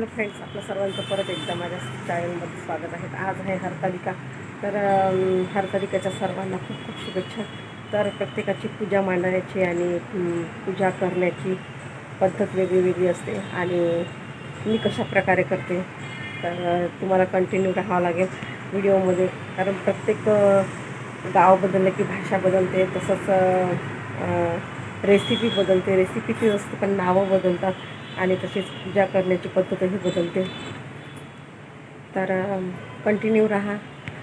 Hello friends आपलं सर्वांचं परत एकदा माझ्या चॅनलमध्ये स्वागत आहे. आज आहे हरतालिका. तर हरतालिकाच्या सर्वांना खूप खूप शुभेच्छा. तर प्रत्येकाची पूजा मांडण्याची आणि पूजा करण्याची पद्धत वेगळी वेगळी असते आणि मी कशा प्रकारे करते तर तुम्हाला कंटिन्यू राहावं लागेल व्हिडिओमध्ये. कारण प्रत्येक गाव बदललं की भाषा बदलते तसंच रेसिपी बदलते. रेसिपीची असते पण नावं बदलतात. आणि तशीच पूजा करण्याची पद्धतही बदलते. तर कंटिन्यू राहा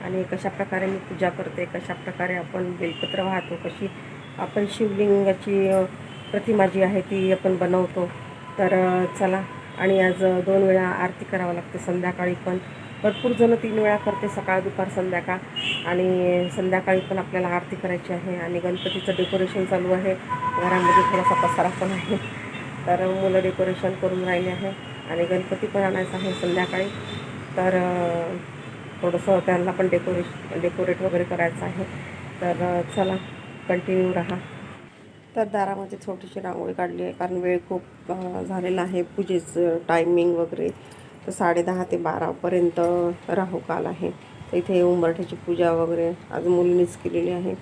आणि कशाप्रकारे मी पूजा करते कशाप्रकारे आपण बेलपत्र वाहतो कशी आपण शिवलिंगाची प्रतिमा जी आहे ती आपण बनवतो. तर चला आणि आज दोन वेळा आरती करावं लागते संध्याकाळी पण. भरपूर जणं तीन वेळा करते सकाळ दुपार संध्याकाळ. आणि संध्याकाळी पण आपल्याला आरती करायची आहे आणि गणपतीचं डेकोरेशन चालू आहे. घरामध्ये थोडासा पसारा पण आहे. तर मुलं डेकोरेशन करून राहिले आहे. आणि गणपती पण आणायचं आहे संध्याकाळी. तर थोडंसं त्यांना पण डेकोरेश डेकोरेट वगैरे करायचं आहे. तर चला कंटिन्यू राहा. तर दारामध्ये छोटीशी रांगोळी काढली आहे कारण वेळ खूप झालेला आहे. पूजेचं टायमिंग वगैरे. तर साडेदहा ते बारापर्यंत राहू काल आहे. तर इथे उंबरठ्याची पूजा वगैरे आज मुलींनीच केलेली आहे.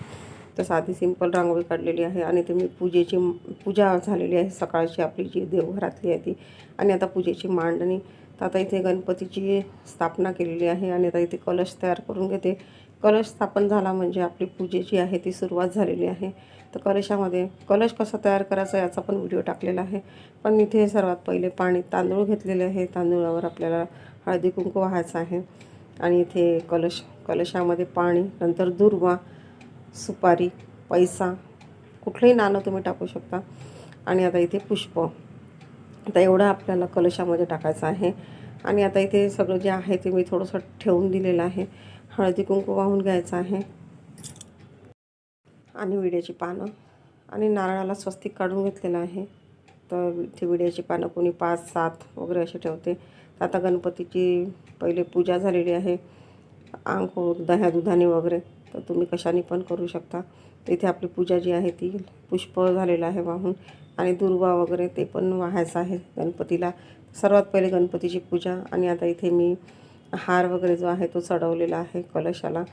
तर साधी सिंपल रांगोळी काढलेली आहे आणि तुम्ही पूजेची पूजा झालेली आहे. सकाळची आपली जी देवघरातली आहे ती. आणि आता पूजेची मांडणी. तर आता इथे गणपतीची स्थापना केलेली आहे आणि आता इथे कलश तयार करून घेते. कलश स्थापन झाला म्हणजे आपली पूजेची आहे ती सुरुवात झालेली आहे. तर कलशामध्ये कलश कसा तयार करायचा याचा पण व्हिडिओ टाकलेला आहे. पण इथे सर्वात पहिले पाणी तांदूळ घेतलेले आहे. तांदूळावर आपल्याला हळदी कुंकू व्हायचं आहे. आणि इथे कलश कलशामध्ये पाणी नंतर दुर्वा सुपारी पैसा कुठलंही नाणं तुम्ही टाकू शकता. आणि आता इथे पुष्प. आता एवढं आपल्याला कलशामध्ये टाकायचं आहे. आणि आता इथे सगळं जे आहे ते मी थोडंसं ठेवून दिलेलं आहे. हळदी कुंकू वाहून घ्यायचं आहे. आणि विड्याची पानं. आणि नारळाला स्वस्तिक काढून घेतलेलं आहे. तर इथे विड्याची पानं कोणी पाच सात वगैरे असे ठेवते. तर आता गणपतीची पहिले पूजा झालेली आहे. आंघोळ दह्या दुधाने वगैरे. तर तुम्ही कशाने पण करू शकता. इथे आपली पूजा जी आहे ती पुष्प झालेलं आहे वाहून आणि दुर्वा वगैरे ते पण वाहायचं आहे गणपतीला. सर्वात पहिले गणपतीची पूजा आणि आता इथे मी हार वगैरे जो आहे तो चढवलेला आहे कलशाला.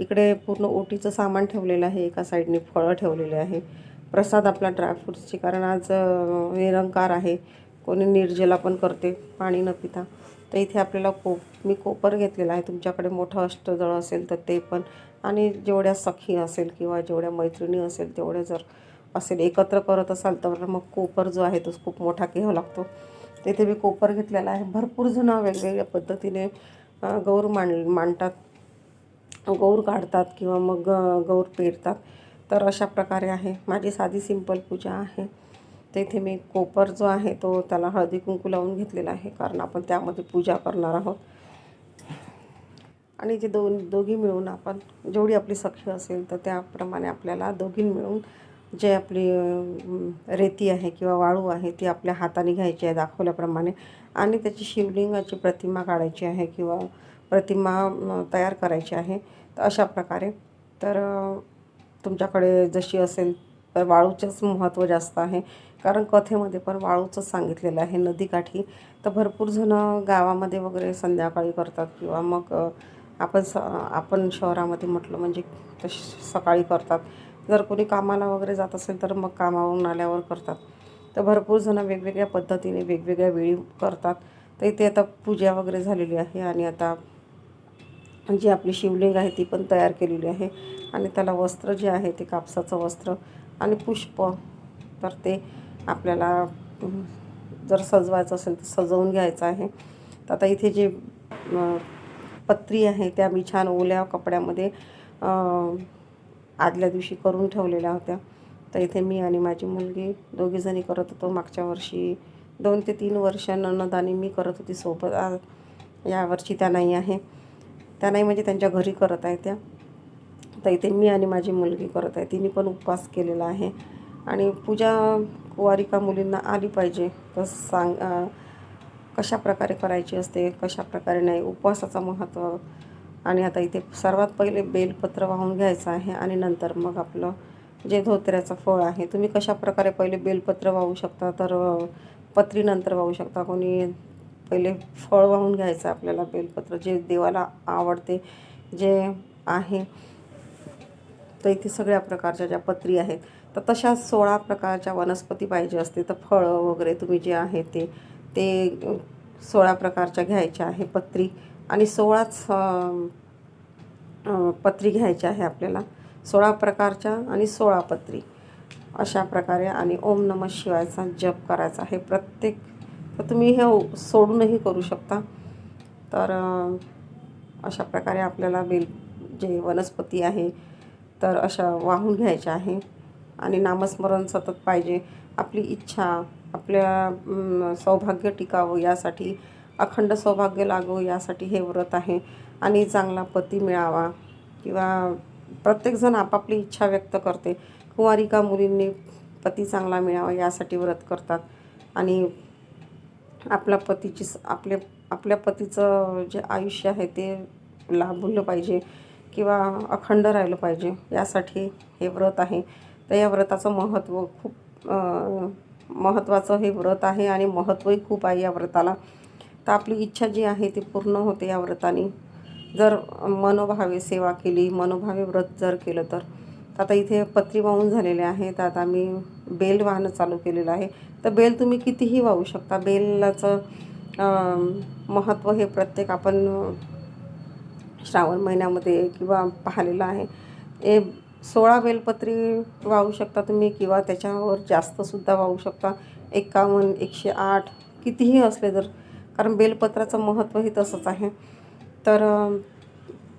इकडे पूर्ण ओटीचं सामान ठेवलेलं आहे एका साईडने फळं ठेवलेले आहे. प्रसाद आपला ड्रायफ्रूट्सची कारण आज निरंकार आहे. कोणी निर्जला पण करते पाणी न पिता. तर इथे आपल्याला कोप मी कोपर घेतलेला आहे. तुमच्याकडे मोठं अष्टदळ असेल तर ते पण आणि जेवढ्या सखी असेल किंवा जेवढ्या मैत्रिणी असेल तेवढ्या जर असेल एकत्र करत असाल तर मग कोपर जो आहे तो खूप मोठा घ्यावा लागतो. तिथे मी कोपर घेतलेला आहे. भरपूर जणं वेगवेगळ्या पद्धतीने गौर मांड मांडतात. गौर काढतात किंवा मग गौर पेरतात. तर अशा प्रकारे आहे. माझी साधी सिंपल पूजा आहे. तेथे मी कोपर जो आहे तो त्याला हळदी कुंकू लावून घेतलेला आहे. कारण आपण त्यामध्ये पूजा करणार आहोत. आणि जे दोन दोघी मिळून आपण जेवढी आपली सख्य असेल तर त्याप्रमाणे आपल्याला दोघी मिळून जे आपली रेती आहे किंवा वाळू आहे ती आपल्या हाताने घ्यायची आहे दाखवल्याप्रमाणे. आणि त्याची शिवलिंगाची प्रतिमा काढायची आहे किंवा प्रतिमा तयार करायची आहे. तर अशा प्रकारे. तर तुमच्याकडे जशी असेल तर वाळूचंच महत्त्व जास्त आहे. कारण कथेमध्ये पण वाळूचंच सांगितलेलं आहे नदीकाठी. तर भरपूर जणं गावामध्ये वगैरे संध्याकाळी करतात किंवा मग आपण स आपण शहरामध्ये म्हटलं म्हणजे तश सकाळी करतात. जर कोणी कामाला वगैरे जात असेल तर मग कामावरून आल्यावर करतात. तर भरपूर जणं वेगवेगळ्या पद्धतीने वेगवेगळ्या वेळी करतात. तर इथे आता पूजा वगैरे झालेली आहे आणि आता जी आपली शिवलिंग आहे ती पण तयार केलेली आहे. आणि त्याला वस्त्र जे आहे ते कापसाचं वस्त्र आणि पुष्प. तर ते आपल्याला जर सजवायचं असेल तर सजवून घ्यायचं आहे. तर आता इथे जे पत्री आहे त्या मी छान ओल्या कपड्यामध्ये आदल्या दिवशी करून ठेवलेल्या होत्या. तर इथे मी आणि माझी मुलगी दोघीजणी करत होतो. मागच्या वर्षी दोन ते तीन वर्ष ननदानी मी करत होती सोबत. यावर्षी त्या नाही आहे. त्या नाही म्हणजे त्यांच्या घरी करत आहे त्या. तर इथे मी आणि माझी मुलगी करत आहे. तिने पण उपवास केलेला आहे. आणि पूजा कुवारिका मुलींना आली पाहिजे तर सांग कशा प्रकारे करायची असते कशा प्रकारे नाही उपवासाचं महत्त्व. आणि आता इथे सर्वात पहिले बेलपत्र वाहून घ्यायचं आहे आणि नंतर मग आपलं जे धोत्र्याचं फळ आहे तुम्ही कशा प्रकारे पहिले बेलपत्र वाहू शकता? तर पत्रीनंतर वाहू शकता. कोणी पहिले फळ वाहून घ्यायचं आपल्याला बेलपत्र जे देवाला आवडते जे आहे. तर इथे सगळ्या प्रकारच्या ज्या पत्री आहेत तर तशा सोळा प्रकारच्या वनस्पती पाहिजे असते. तर फळं वगैरे तुम्ही जे आहे ते ते सोळा प्रकारच्या घ्यायच्या आहे पत्री आणि सोळाच पत्री घ्यायच्या आहे आपल्याला. सोळा प्रकारच्या आणि सोळा पत्री. अशा प्रकारे आणि ओम नम शिवायचा जप करायचा आहे प्रत्येक. तर तुम्ही हे सोडूनही करू शकता. तर अशा प्रकारे आपल्याला बेल जे वनस्पती आहे तर अशा वाहून घ्यायच्या आहे. आणि नामस्मरण सतत पाहिजे. आपली इच्छा आपल्या सौभाग्य टिकावं यासाठी अखंड सौभाग्य लागो यासाठी हे व्रत आहे. आणि चांगला पती मिळावा. किंवा प्रत्येकजण आपापली इच्छा व्यक्त करते. कुंवारिका मुलींनी पती चांगला मिळावा यासाठी व्रत करतात. आणि आपल्या पतीची स- आपले आपल्या पतीचं जे आयुष्य आहे ते लाभलं पाहिजे. किंवा अखंड राहिलं पाहिजे. यासाठी हे व्रत आहे. तर या व्रताचं महत्त्व खूप महत्त्वाचं हे व्रत आहे आणि महत्त्वही खूप आहे या व्रताला. तर आपली इच्छा जी आहे ती पूर्ण होते या व्रताने. जर मनोभावे सेवा केली मनोभावे व्रत जर केलं तर. आता इथे पत्री वाहून झालेले आहे तर आता मी बेल वाहणं चालू केलेलं आहे. तर बेल तुम्ही कितीही वाहू शकता. बेलाचं महत्त्व हे प्रत्येक आपण श्रावण महिन्यामध्ये किंवा पाहिलेलं आहे. हे सोळा बेलपत्री वाहू शकता तुम्ही किंवा त्याच्यावर जास्तसुद्धा वाहू शकता. एकावन्न एकशे आठ कितीही असले तर. कारण बेलपत्राचं महत्त्वही तसंच आहे. तर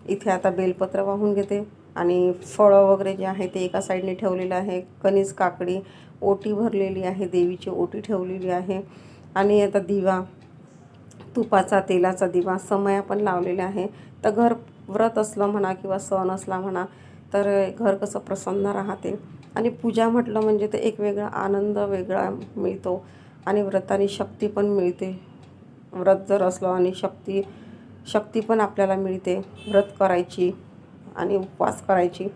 इथे आता बेलपत्र वाहून घेते. आणि फळं वगैरे जे आहे ते एका साईडने ठेवलेलं आहे. कणीस काकडी ओटी भरलेली आहे. देवीची ओटी ठेवलेली आहे. आणि आता दिवा तुपाचा तेलाचा दिवा समया पण लावलेला आहे. तर घर व्रत असलं म्हणा किंवा सण असला म्हणा तर घर कसं प्रसन्न राहते. आणि पूजा म्हटलं म्हणजे ते एक वेगळा आनंद वेगळा मिळतो. आणि व्रताने शक्ती पण मिळते. व्रत जर असलं आणि शक्ती शक्ती पण आपल्याला मिळते. व्रत करायची आणि उपवास करायची.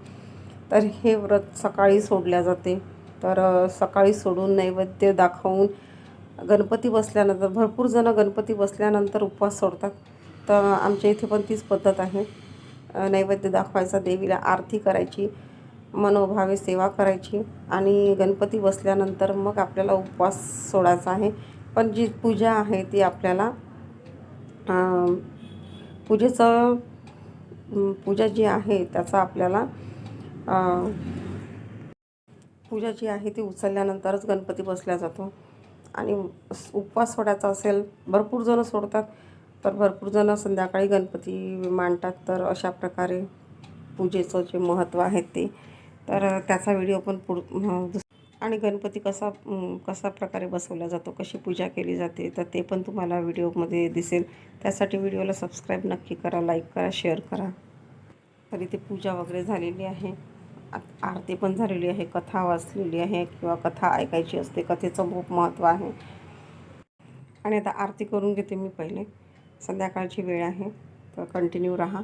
तर हे व्रत सकाळी सोडल्या जाते. तर सकाळी सोडून नैवेद्य दाखवून गणपती बसल्यानंतर भरपूर जणं गणपती बसल्यानंतर उपवास सोडतात. तर आमच्या इथे पण तीच पद्धत आहे. नैवेद्य दाखवायचा देवीला आरती करायची मनोभावे सेवा करायची आणि गणपती बसल्यानंतर मग आपल्याला उपवास सोडायचा आहे. पण जी पूजा आहे ती आपल्याला पूजेचं पूजा जी आहे त्याचा आपल्याला पूजा जी आहे ती उचलल्यानंतरच गणपती बसला जातो. आणि उपवास सोडायचा असेल भरपूर जणं सोडतात. तर भरपूर जणं संध्याकाळी गणपती मांडतात तर अशा प्रकारे पूजेचं जे महत्त्व आहे ते. तर त्याचा व्हिडिओ पण पुढ आणि गणपती कसा कसा प्रकारे बसवला जातो कशी पूजा केली जाते तर ते पण तुम्हाला व्हिडिओमध्ये दिसेल. त्यासाठी व्हिडिओला सबस्क्राईब नक्की करा लाईक करा शेअर करा. तरी ते पूजा वगैरे झालेली आहे. आरती पण झालेली आहे कथा वाचलेली आहे किंवा कथा ऐकायची असते कथेचं खूप महत्त्व आहे. आणि आता आरती करून घेते मी पहिले. संध्याकाळची वेळ आहे. तर कंटिन्यू राहा.